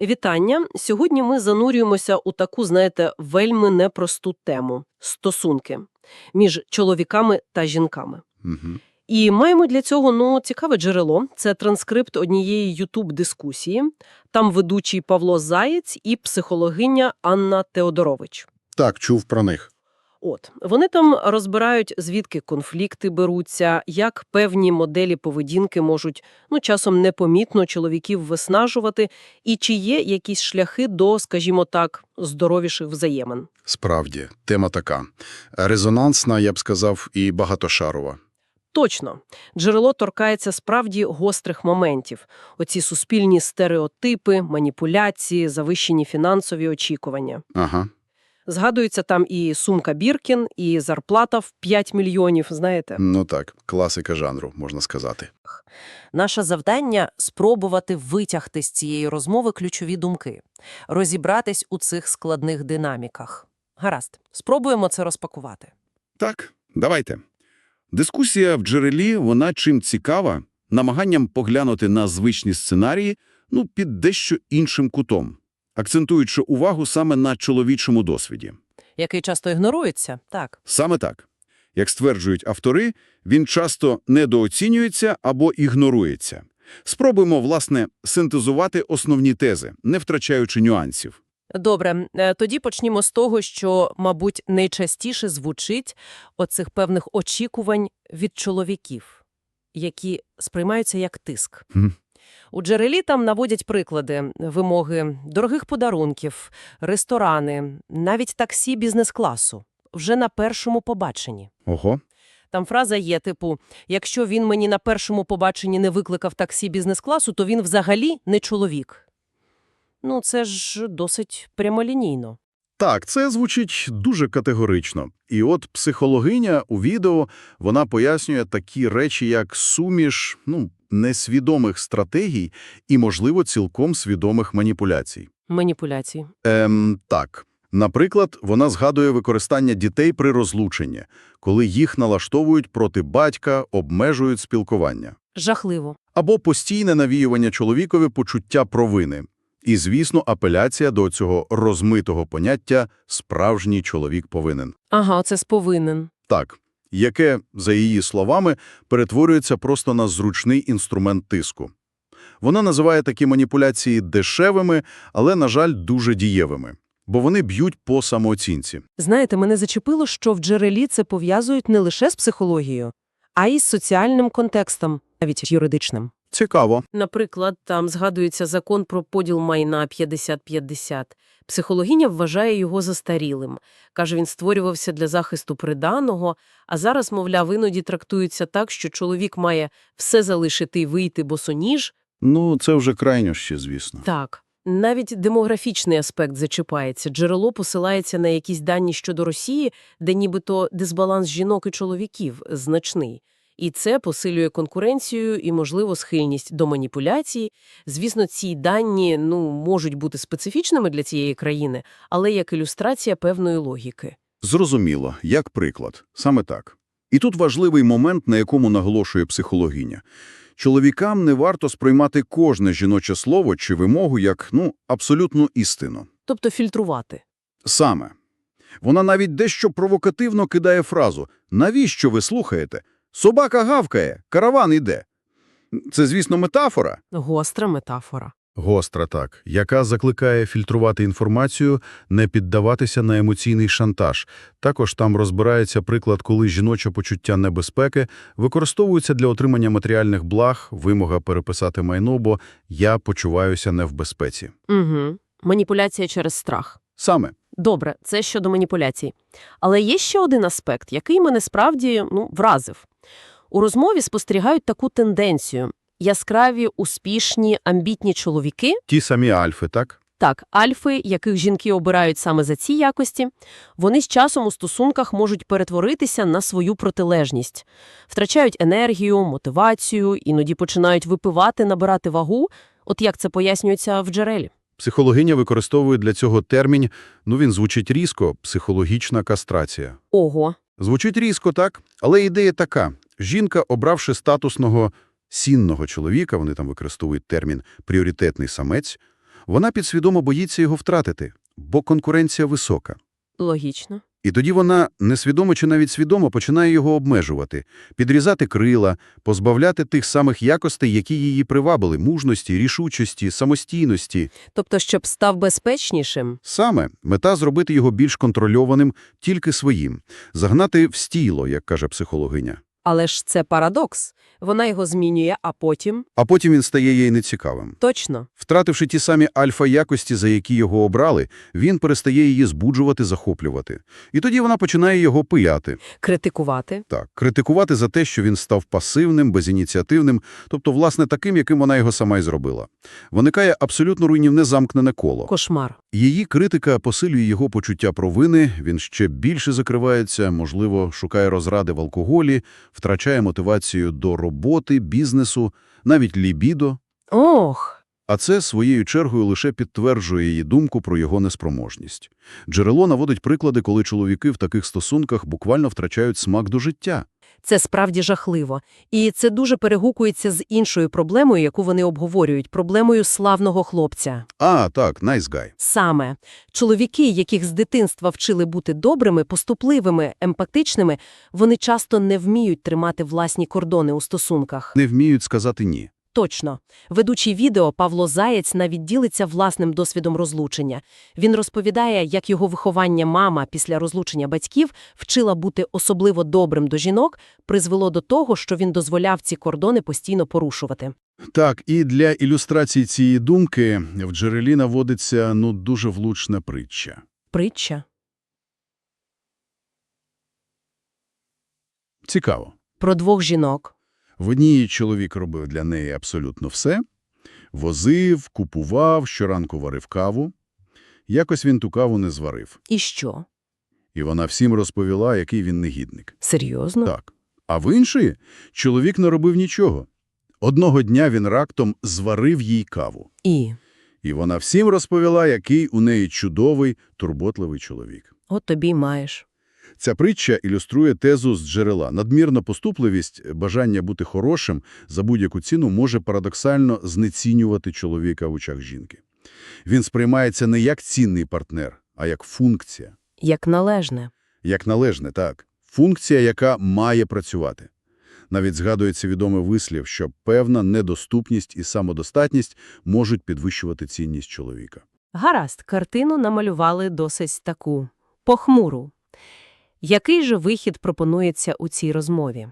Вітання! Сьогодні ми занурюємося у таку, знаєте, вельми непросту тему – стосунки між чоловіками та жінками. Угу. І маємо для цього ну, цікаве джерело. Це транскрипт однієї ютуб-дискусії. Там ведучий Павло Заєць і психологиня Анна Теодорович. Так, чув про них. От, вони там розбирають, звідки конфлікти беруться, як певні моделі поведінки можуть, ну, часом непомітно чоловіків виснажувати, і чи є якісь шляхи до, скажімо так, здоровіших взаємин. Справді, тема така. Резонансна, я б сказав, і багатошарова. Точно. Джерело торкається справді гострих моментів. Оці суспільні стереотипи, маніпуляції, завищені фінансові очікування. Ага. Згадується там і сумка Біркін, і зарплата в 5 мільйонів, знаєте. Ну так, класика жанру, можна сказати. Наше завдання – спробувати витягти з цієї розмови ключові думки, розібратись у цих складних динаміках. Гаразд, спробуємо це розпакувати. Так, давайте. Дискусія в джерелі, вона чим цікава, намаганням поглянути на звичні сценарії, ну, під дещо іншим кутом, акцентуючи увагу саме на чоловічому досвіді. Який часто ігнорується? Так. Саме так. Як стверджують автори, він часто недооцінюється або ігнорується. Спробуємо, власне, синтезувати основні тези, не втрачаючи нюансів. Добре, е, тоді почнімо з того, що, мабуть, найчастіше звучить оцих певних очікувань від чоловіків, які сприймаються як тиск. Мгм. У джерелі там наводять приклади, вимоги дорогих подарунків, ресторани, навіть таксі бізнес-класу. Вже на першому побаченні. Ого. Там фраза є, типу, якщо він мені на першому побаченні не викликав таксі бізнес-класу, то він взагалі не чоловік. Ну, це ж досить прямолінійно. Так, це звучить дуже категорично. І от психологиня у відео, вона пояснює такі речі, як суміш, ну, несвідомих стратегій і, можливо, цілком свідомих маніпуляцій. Маніпуляції. Ем, так. Наприклад, вона згадує використання дітей при розлученні, коли їх налаштовують проти батька, обмежують спілкування. Жахливо. Або постійне навіювання чоловікові почуття провини. І, звісно, апеляція до цього розмитого поняття «справжній чоловік повинен». Ага, це сповинен. Так, яке, за її словами, перетворюється просто на зручний інструмент тиску. Вона називає такі маніпуляції дешевими, але, на жаль, дуже дієвими, бо вони б'ють по самооцінці. Знаєте, мене зачепило, що в джерелі це пов'язують не лише з психологією, а й з соціальним контекстом, навіть юридичним. Цікаво. Наприклад, там згадується закон про поділ майна 50-50. Психологиня вважає його застарілим. Каже, він створювався для захисту приданого, а зараз, мовляв, іноді трактується так, що чоловік має все залишити і вийти босоніж. Ну, це вже крайнощі, звісно. Так. Навіть демографічний аспект зачіпається. Джерело посилається на якісь дані щодо Росії, де нібито дисбаланс жінок і чоловіків значний. І це посилює конкуренцію і, можливо, схильність до маніпуляцій. Звісно, ці дані ну, можуть бути специфічними для цієї країни, але як ілюстрація певної логіки. Зрозуміло, як приклад. Саме так. І тут важливий момент, на якому наголошує психологиня. Чоловікам не варто сприймати кожне жіноче слово чи вимогу як, ну, абсолютну істину. Тобто фільтрувати. Саме. Вона навіть дещо провокативно кидає фразу «Навіщо ви слухаєте? Собака гавкає, караван іде». Це, звісно, метафора. Гостра метафора. Гостра так, яка закликає фільтрувати інформацію, не піддаватися на емоційний шантаж. Також там розбирається приклад, коли жіноче почуття небезпеки використовується для отримання матеріальних благ, вимога переписати майно, бо «я почуваюся не в безпеці». Угу. Маніпуляція через страх. Саме. Добре, це щодо маніпуляцій. Але є ще один аспект, який мене справді ну, вразив. У розмові спостерігають таку тенденцію. Яскраві, успішні, амбітні чоловіки, Ті самі альфи, так? так, альфи, яких жінки обирають саме за ці якості, вони з часом у стосунках можуть перетворитися на свою протилежність. Втрачають енергію, мотивацію, іноді починають випивати, набирати вагу, от як це пояснюється в джерелі. Психологиня використовує для цього термін, ну він звучить різко, психологічна кастрація. Ого, Звучить різко, так? Але ідея така. Жінка, обравши статусного сінного чоловіка, вони там використовують термін «пріоритетний самець», Вона підсвідомо боїться його втратити, бо конкуренція висока. Логічно. І тоді вона, несвідомо чи навіть свідомо, починає його обмежувати, підрізати крила, позбавляти тих самих якостей, які її привабили – мужності, рішучості, самостійності. Тобто, щоб став безпечнішим? Саме мета – зробити його більш контрольованим тільки своїм, загнати в стіло, як каже психологиня. Але ж це парадокс. Вона його змінює, а потім… А потім він стає їй нецікавим. Точно. Втративши ті самі альфа-якості, за які його обрали, він перестає її збуджувати, захоплювати. І тоді вона починає його пиляти. Критикувати. Так, критикувати за те, що він став пасивним, безініціативним, тобто, власне, таким, яким вона його сама й зробила. Виникає абсолютно руйнівне замкнене коло. Кошмар. Її критика посилює його почуття провини, він ще більше закривається, можливо, шукає розради в алкоголі, втрачає мотивацію до роботи, бізнесу, навіть лібідо. Ох! А це своєю чергою лише підтверджує її думку про його неспроможність. Джерело наводить приклади, коли чоловіки в таких стосунках буквально втрачають смак до життя. Це справді жахливо. І це дуже перегукується з іншою проблемою, яку вони обговорюють – проблемою славного хлопця. А, так, nice guy. Саме. Чоловіки, яких з дитинства вчили бути добрими, поступливими, емпатичними, вони часто не вміють тримати власні кордони у стосунках. Не вміють сказати «ні». Точно. Ведучий відео Павло Заєць навіть ділиться власним досвідом розлучення. Він розповідає, як його виховання мама після розлучення батьків вчила бути особливо добрим до жінок, призвело до того, що він дозволяв ці кордони постійно порушувати. Так, і для ілюстрації цієї думки в джерелі наводиться ну дуже влучна притча. Притча. Цікаво. Про двох жінок. В одній чоловік робив для неї абсолютно все. Возив, купував, щоранку варив каву. Якось він ту каву не зварив. І що? І вона всім розповіла, який він негідник. Серйозно? Так. А в іншої чоловік не робив нічого. Одного дня він рактом зварив їй каву. І? І вона всім розповіла, який у неї чудовий, турботливий чоловік. От тобі й маєш. Ця притча ілюструє тезу з джерела. Надмірна поступливість, бажання бути хорошим за будь-яку ціну може парадоксально знецінювати чоловіка в очах жінки. Він сприймається не як цінний партнер, а як функція. Як належне. Як належне, так. Функція, яка має працювати. Навіть згадується відомий вислів, що певна недоступність і самодостатність можуть підвищувати цінність чоловіка. Гаразд, картину намалювали досить таку похмуру. Який же вихід пропонується у цій розмові?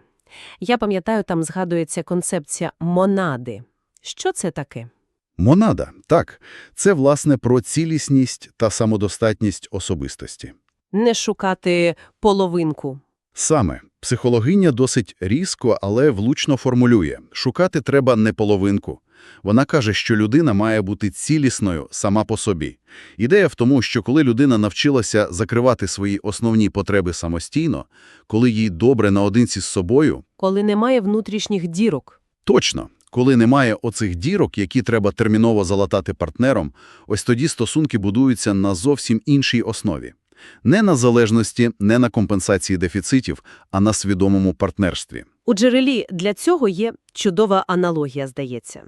Я пам'ятаю, там згадується концепція монади. Що це таке? Монада, так, це, власне, про цілісність та самодостатність особистості. Не шукати половинку. Саме, психологиня досить різко, але влучно формулює. Шукати треба не половинку. Вона каже, що людина має бути цілісною сама по собі. Ідея в тому, що коли людина навчилася закривати свої основні потреби самостійно, коли їй добре наодинці з собою, Коли немає внутрішніх дірок. точно, коли немає оцих дірок, які треба терміново залатати партнером, ось тоді стосунки будуються на зовсім іншій основі. Не на залежності, не на компенсації дефіцитів, а на свідомому партнерстві. У джерелі для цього є чудова аналогія, здається.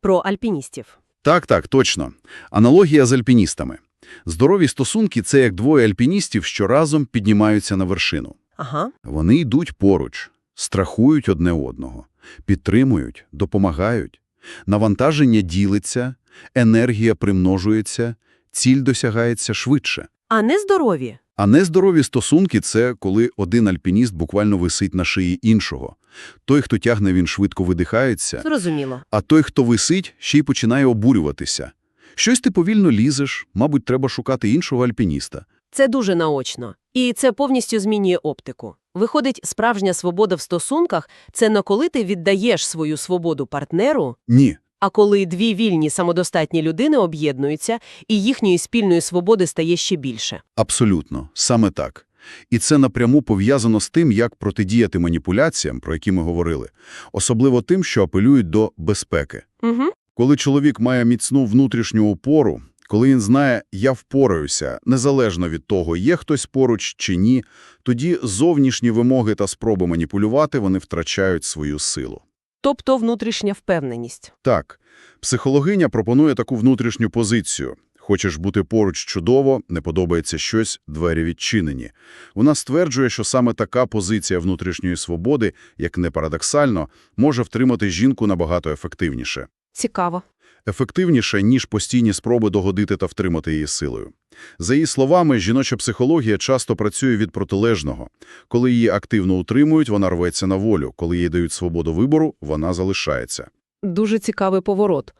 Про альпіністів. Так, так, точно. Аналогія з альпіністами. Здорові стосунки – це як двоє альпіністів, що разом піднімаються на вершину. Ага. Вони йдуть поруч, страхують одне одного, підтримують, допомагають. Навантаження ділиться, енергія примножується, ціль досягається швидше. А не здорові. А нездорові стосунки – це коли один альпініст буквально висить на шиї іншого. Той, хто тягне, він швидко видихається, Зрозуміло. а той, хто висить, ще й починає обурюватися. Щось ти повільно лізеш, мабуть, треба шукати іншого альпініста. Це дуже наочно. І це повністю змінює оптику. Виходить, справжня свобода в стосунках – це не коли ти віддаєш свою свободу партнеру, Ні, а коли дві вільні самодостатні людини об'єднуються, і їхньої спільної свободи стає ще більше. абсолютно, саме так. І це напряму пов'язано з тим, як протидіяти маніпуляціям, про які ми говорили, особливо тим, що апелюють до безпеки. Угу. Коли чоловік має міцну внутрішню опору, коли він знає «я впораюся», незалежно від того, є хтось поруч чи ні, тоді зовнішні вимоги та спроби маніпулювати вони втрачають свою силу. Тобто внутрішня впевненість. Так, психологиня пропонує таку внутрішню позицію. Хочеш бути поруч чудово, не подобається щось, двері відчинені. Вона стверджує, що саме така позиція внутрішньої свободи, як не парадоксально, може втримати жінку набагато ефективніше. Цікаво. Ефективніше, ніж постійні спроби догодити та втримати її силою. За її словами, жіноча психологія часто працює від протилежного. Коли її активно утримують, вона рветься на волю. Коли їй дають свободу вибору, вона залишається. Дуже цікавий поворот.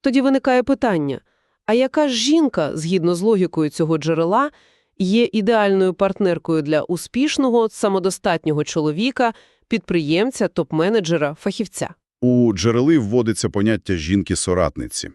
Тоді виникає питання, а яка ж жінка, згідно з логікою цього джерела, є ідеальною партнеркою для успішного, самодостатнього чоловіка, підприємця, топ-менеджера, фахівця? У джерели вводиться поняття жінки-соратниці.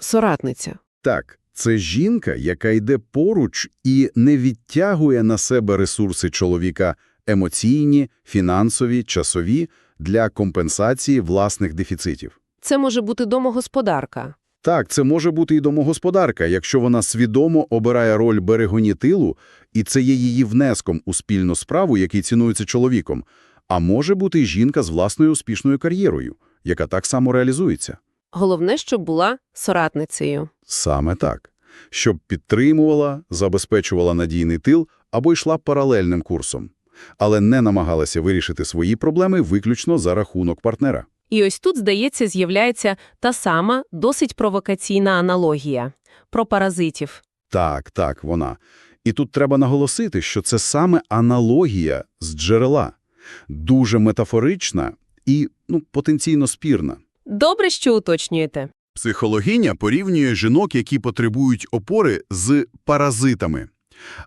Соратниця. Так, це жінка, яка йде поруч і не відтягує на себе ресурси чоловіка емоційні, фінансові, часові для компенсації власних дефіцитів. Це може бути домогосподарка. Так, це може бути і домогосподарка, якщо вона свідомо обирає роль берегоні тилу, і це є її внеском у спільну справу, який цінується чоловіком. А може бути і жінка з власною успішною кар'єрою, яка так само реалізується. Головне, щоб була соратницею. Саме так. Щоб підтримувала, забезпечувала надійний тил або йшла паралельним курсом. Але не намагалася вирішити свої проблеми виключно за рахунок партнера. І ось тут, здається, з'являється та сама досить провокаційна аналогія про паразитів. Так, так, вона. І тут треба наголосити, що це саме аналогія з джерела. Дуже метафорична і ну, потенційно спірна. Добре, що уточнюєте. Психологиня порівнює жінок, які потребують опори, з паразитами.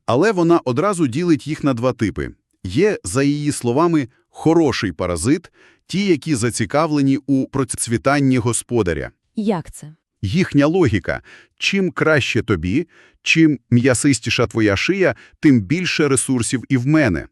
Але вона одразу ділить їх на два типи. Є, за її словами, хороший паразит, ті, які зацікавлені у процвітанні господаря. Як це? Їхня логіка – чим краще тобі, чим м'ясистіша твоя шия, тим більше ресурсів і в мене.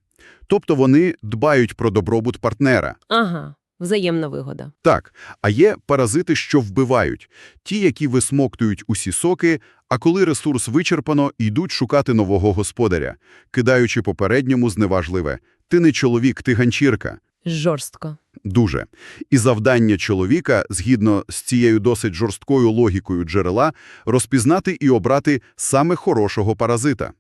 Тобто вони дбають про добробут партнера. Ага, взаємна вигода. Так, а є паразити, що вбивають. Ті, які висмоктують усі соки, а коли ресурс вичерпано, йдуть шукати нового господаря, кидаючи попередньому зневажливе «ти не чоловік, ти ганчірка». Жорстко. Дуже. І завдання чоловіка, згідно з цією досить жорсткою логікою джерела, розпізнати і обрати саме хорошого паразита.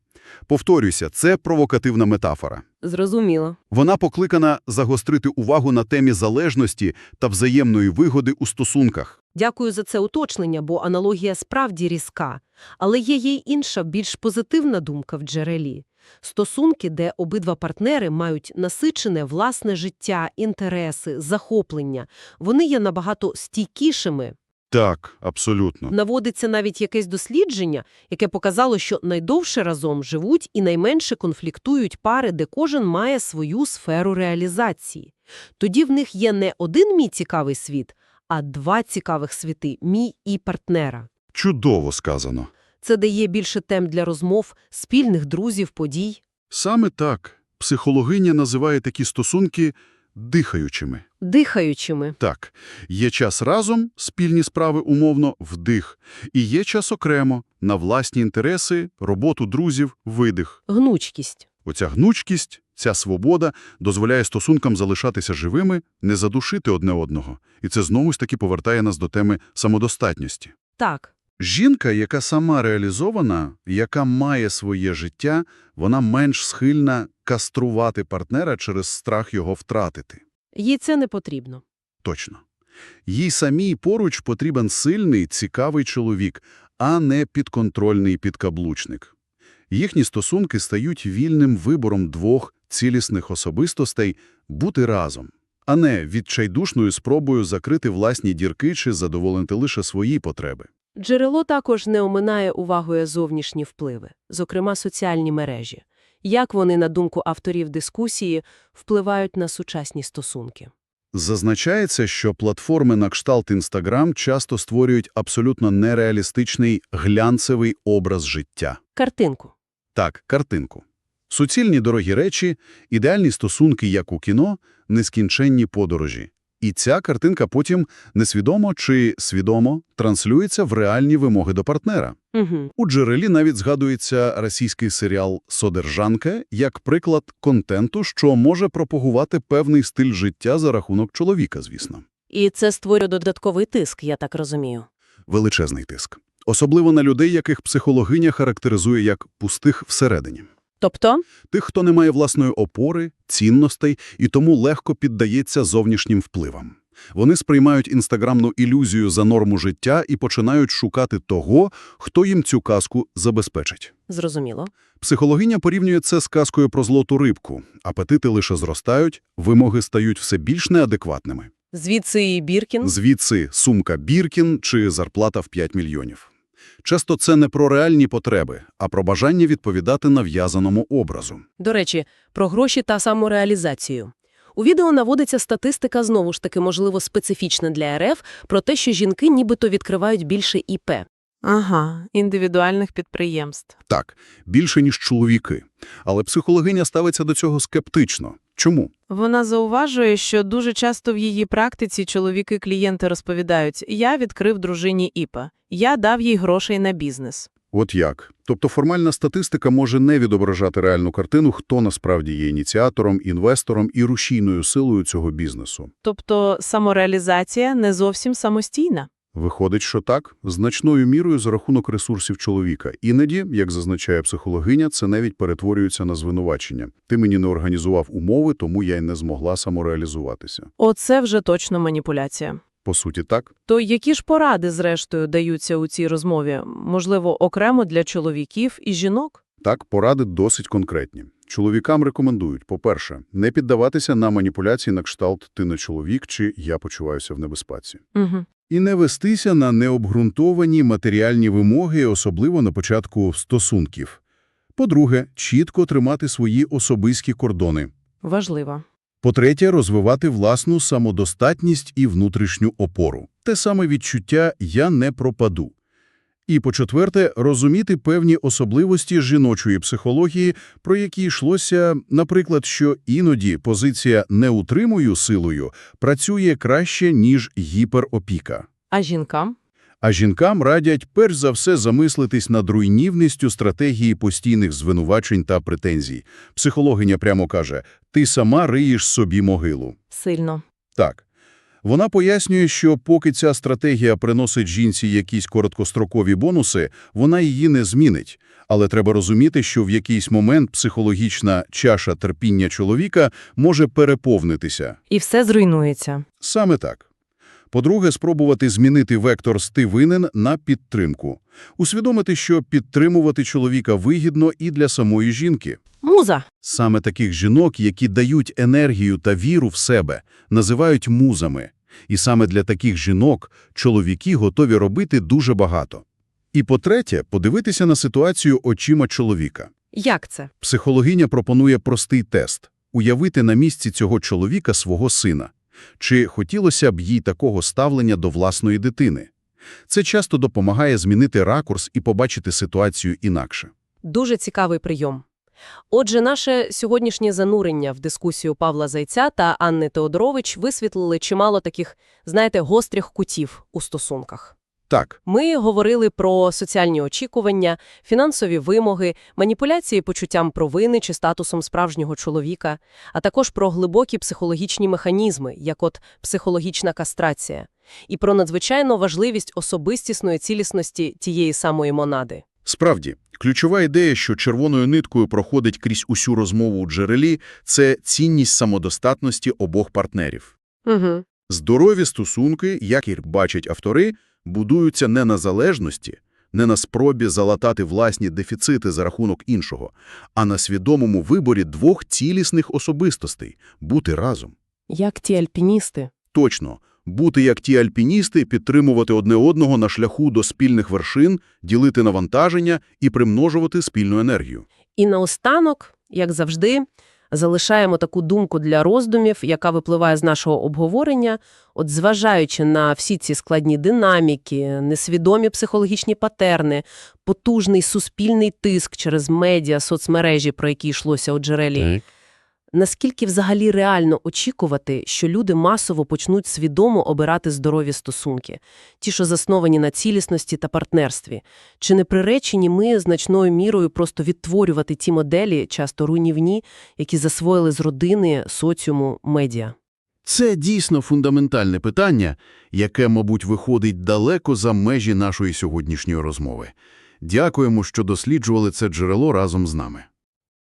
Повторюся, це провокативна метафора. Зрозуміло. Вона покликана загострити увагу на темі залежності та взаємної вигоди у стосунках. Дякую за це уточнення, бо аналогія справді різка. Але є й інша, більш позитивна думка в джерелі. Стосунки, де обидва партнери мають насичене власне життя, інтереси, захоплення, вони є набагато стійкішими. Так, абсолютно. Наводиться навіть якесь дослідження, яке показало, що найдовше разом живуть і найменше конфліктують пари, де кожен має свою сферу реалізації. Тоді в них є не один мій цікавий світ, а два цікавих світи – мій і партнера. Чудово сказано. Це дає більше тем для розмов, спільних друзів, подій. Саме так. Психологиня називає такі стосунки дихаючими. Дихаючими. Так, є час разом, спільні справи умовно, вдих. І є час окремо, на власні інтереси, роботу друзів, видих. Гнучкість. Оця гнучкість, ця свобода дозволяє стосункам залишатися живими, не задушити одне одного. І це знову ж таки повертає нас до теми самодостатності. Так. Жінка, яка сама реалізована, яка має своє життя, вона менш схильна каструвати партнера через страх його втратити. Їй це не потрібно. Точно. Їй самій поруч потрібен сильний, цікавий чоловік, а не підконтрольний підкаблучник. Їхні стосунки стають вільним вибором двох цілісних особистостей бути разом, а не відчайдушною спробою закрити власні дірки чи задоволити лише свої потреби. Джерело також не оминає увагою зовнішні впливи, зокрема соціальні мережі. Як вони, на думку авторів дискусії, впливають на сучасні стосунки. Зазначається, що платформи на кшталт Instagram часто створюють абсолютно нереалістичний глянцевий образ життя. Картинку. Так, картинку. Суцільні дорогі речі, ідеальні стосунки, як у кіно, нескінченні подорожі. І ця картинка потім несвідомо чи свідомо транслюється в реальні вимоги до партнера. Угу. У джерелі навіть згадується російський серіал «Содержанка» як приклад контенту, що може пропагувати певний стиль життя за рахунок чоловіка, звісно. І це створює додатковий тиск, я так розумію. Величезний тиск. Особливо на людей, яких психологиня характеризує як пустих всередині. Тобто? Тих, хто не має власної опори, цінностей і тому легко піддається зовнішнім впливам. Вони сприймають інстаграмну ілюзію за норму життя і починають шукати того, хто їм цю казку забезпечить. Зрозуміло. Психологиня порівнює це з казкою про злоту рибку. Апетити лише зростають, вимоги стають все більш неадекватними. Звідси і Біркін. Звідси сумка Біркін чи зарплата в 5 мільйонів. Часто це не про реальні потреби, а про бажання відповідати нав'язаному образу. До речі, про гроші та самореалізацію. У відео наводиться статистика, знову ж таки, можливо, специфічна для РФ, про те, що жінки нібито відкривають більше ІП. Ага, індивідуальних підприємств. Так, більше, ніж чоловіки. Але психологиня ставиться до цього скептично. Чому? Вона зауважує, що дуже часто в її практиці чоловіки-клієнти розповідають «я відкрив дружині ІПА, я дав їй грошей на бізнес». От як? Тобто формальна статистика може не відображати реальну картину, хто насправді є ініціатором, інвестором і рушійною силою цього бізнесу. Тобто самореалізація не зовсім самостійна. Виходить, що так, значною мірою за рахунок ресурсів чоловіка. Іноді, як зазначає психологиня, це навіть перетворюється на звинувачення. Ти мені не організував умови, тому я й не змогла самореалізуватися. Оце вже точно маніпуляція. По суті, так. То які ж поради, зрештою, даються у цій розмові? Можливо, окремо для чоловіків і жінок? Так, поради досить конкретні. Чоловікам рекомендують, по-перше, не піддаватися на маніпуляції на кшталт «ти не чоловік» чи «я почуваюся в небезпеці». Угу. І не вестися на необґрунтовані матеріальні вимоги, особливо на початку стосунків. По-друге, чітко тримати свої особисті кордони. Важливо. По-третє, розвивати власну самодостатність і внутрішню опору. Те саме відчуття «я не пропаду». І по-четверте, розуміти певні особливості жіночої психології, про які йшлося, наприклад, що іноді позиція «не утримую силою» працює краще, ніж гіперопіка. А жінкам? А жінкам радять перш за все замислитись над руйнівністю стратегії постійних звинувачень та претензій. Психологиня прямо каже, ти сама риєш собі могилу. Сильно. Так. Вона пояснює, що поки ця стратегія приносить жінці якісь короткострокові бонуси, вона її не змінить. Але треба розуміти, що в якийсь момент психологічна чаша терпіння чоловіка може переповнитися. І все зруйнується. Саме так. По-друге, спробувати змінити вектор з «ти винен» на підтримку. Усвідомити, що підтримувати чоловіка вигідно і для самої жінки. Муза. Саме таких жінок, які дають енергію та віру в себе, називають музами. І саме для таких жінок чоловіки готові робити дуже багато. І по-третє, подивитися на ситуацію очима чоловіка. Як це? Психологиня пропонує простий тест – уявити на місці цього чоловіка свого сина. Чи хотілося б їй такого ставлення до власної дитини? Це часто допомагає змінити ракурс і побачити ситуацію інакше. Дуже цікавий прийом. Отже, наше сьогоднішнє занурення в дискусію Павла Зайця та Анни Теодорович висвітлили чимало таких, знаєте, гострих кутів у стосунках. Так, Ми говорили про соціальні очікування, фінансові вимоги, маніпуляції почуттям провини чи статусом справжнього чоловіка, а також про глибокі психологічні механізми, як от психологічна кастрація, і про надзвичайно важливість особистісної цілісності тієї самої монади. Справді, ключова ідея, що червоною ниткою проходить крізь усю розмову у джерелі – це цінність самодостатності обох партнерів. Угу. Здорові стосунки, як і бачать автори, будуються не на залежності, не на спробі залатати власні дефіцити за рахунок іншого, а на свідомому виборі двох цілісних особистостей – бути разом. Як ті альпіністи. Точно, бути як ті альпіністи, підтримувати одне одного на шляху до спільних вершин, ділити навантаження і примножувати спільну енергію. І наостанок, як завжди, залишаємо таку думку для роздумів, яка випливає з нашого обговорення. От зважаючи на всі ці складні динаміки, несвідомі психологічні патерни, потужний суспільний тиск через медіа, соцмережі, про які йшлося у джерелі, наскільки взагалі реально очікувати, що люди масово почнуть свідомо обирати здорові стосунки, ті, що засновані на цілісності та партнерстві? Чи не приречені ми значною мірою просто відтворювати ті моделі, часто руйнівні, які засвоїли з родини, соціуму, медіа? Це дійсно фундаментальне питання, яке, мабуть, виходить далеко за межі нашої сьогоднішньої розмови. Дякуємо, що досліджували це джерело разом з нами.